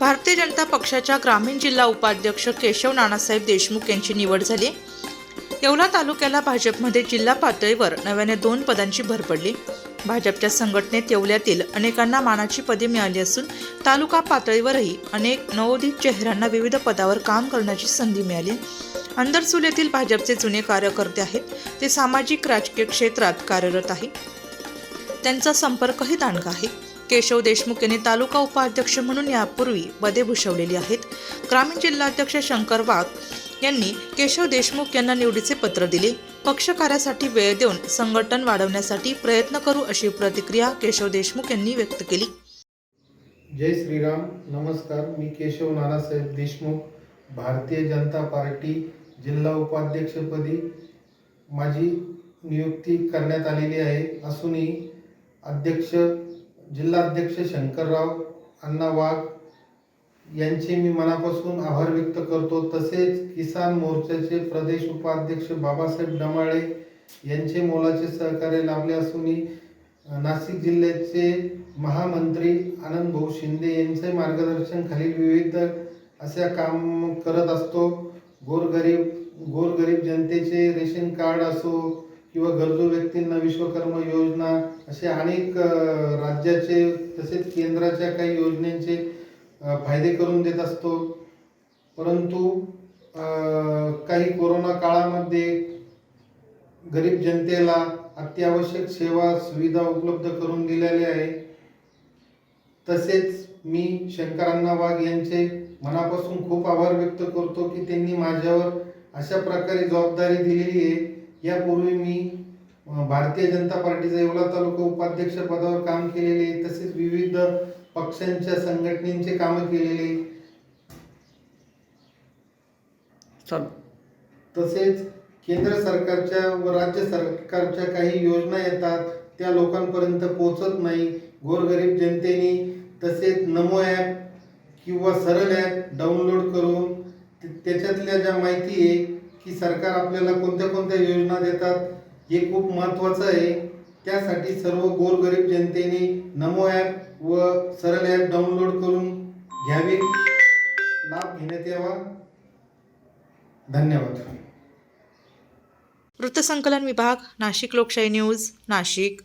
भारतीय जनता पक्षाच्या ग्रामीण जिल्हा उपाध्यक्ष केशव नानासाहेब देशमुख यांची निवड झाली. येवला तालुक्याला भाजपमध्ये जिल्हा पातळीवर नव्याने दोन पदांची भर पडली. भाजपच्या संघटनेत येवल्यातील अनेकांना मानाची पदे मिळाली असून तालुका पातळीवरही अनेक नवोदित चेहऱ्यांना विविध पदावर काम करण्याची संधी मिळाली. अंदरसूल येथील भाजपचे जुने कार्यकर्ते आहेत. ते सामाजिक राजकीय क्षेत्रात कार्यरत आहे त्यांचा संपर्कही दांडगा आहे. केशव देशमुख यांनी तालुका उपाध्यक्ष म्हणून यापूर्वी पदे भूषवलेली आहेत. ग्रामीण जिल्हाध्यक्ष शंकर वाघ यांनी केशव देशमुख यांना निवडीचे पत्र दिले. पक्ष कार्यासाठी वेळ देऊन संघटन वाढवण्यासाठी प्रयत्न करू अशी प्रतिक्रिया केशव देशमुख यांनी व्यक्त केली. जय श्रीराम. नमस्कार. मी केशव नानासाहेब देशमुख भारतीय जनता पार्टी जिल्हा उपाध्यक्षपदी माझी नियुक्ती करण्यात आलेली आहे. असूनही अध्यक्ष जिल्हाध्यक्ष शंकरराव अण्णा वाघ यांचे मी मनापासून आभार व्यक्त करतो. तसेच किसान मोर्चाचे प्रदेश उपाध्यक्ष बाबासाहेब डमाळे यांचे मोलाचे सहकार्य लाभले असूनही नाशिक जिल्ह्याचे महामंत्री आनंद भाऊ शिंदे यांचे मार्गदर्शन खालील विविध अशा काम करत असतो. गोरगरीब गोरगरीब जनतेचे रेशन कार्ड असो किंवा गरजू व्यक्तींना विश्वकर्मा योजना असे अनेक राज्याचे तसेच केंद्राच्या काही योजनेचे फायदे करून देत असतो. परंतु काही कोरोना काळामध्ये गरीब जनतेला अत्यावश्यक सेवा सुविधा उपलब्ध करून दिलेल्या आहे. तसेच मी शंकरांना वाघ यांचे मनापासून खूप आभार व्यक्त करतो की त्यांनी माझ्यावर अशा प्रकारे जबाबदारी दिलेली आहे. यापूर्वी मी भारतीय जनता पार्टीचा येवला तालुका उपाध्यक्ष पदावर काम केलेले तसेच विविध पक्षांच्या संघटनेचे कामं केलेले. तसेच केंद्र सरकारच्या व राज्य सरकारच्या काही योजना येतात त्या लोकांपर्यंत पोहोचत नाही गोरगरीब जनतेने तसेच नमो ॲप किंवा सरळ ॲप डाउनलोड करून त्याच्यातल्या ज्या माहिती आहे की सरकार आपल्याला कोणत्या कोणत्या योजना देतात हे खूप महत्त्वाचं आहे. त्यासाठी सर्व गोरगरीब जनतेने नमो ॲप व सरळ ॲप डाउनलोड करून घ्यावे. लाभ घेण्यात यावा. धन्यवाद. वृत्तसंकलन विभाग नाशिक लोकशाही न्यूज नाशिक.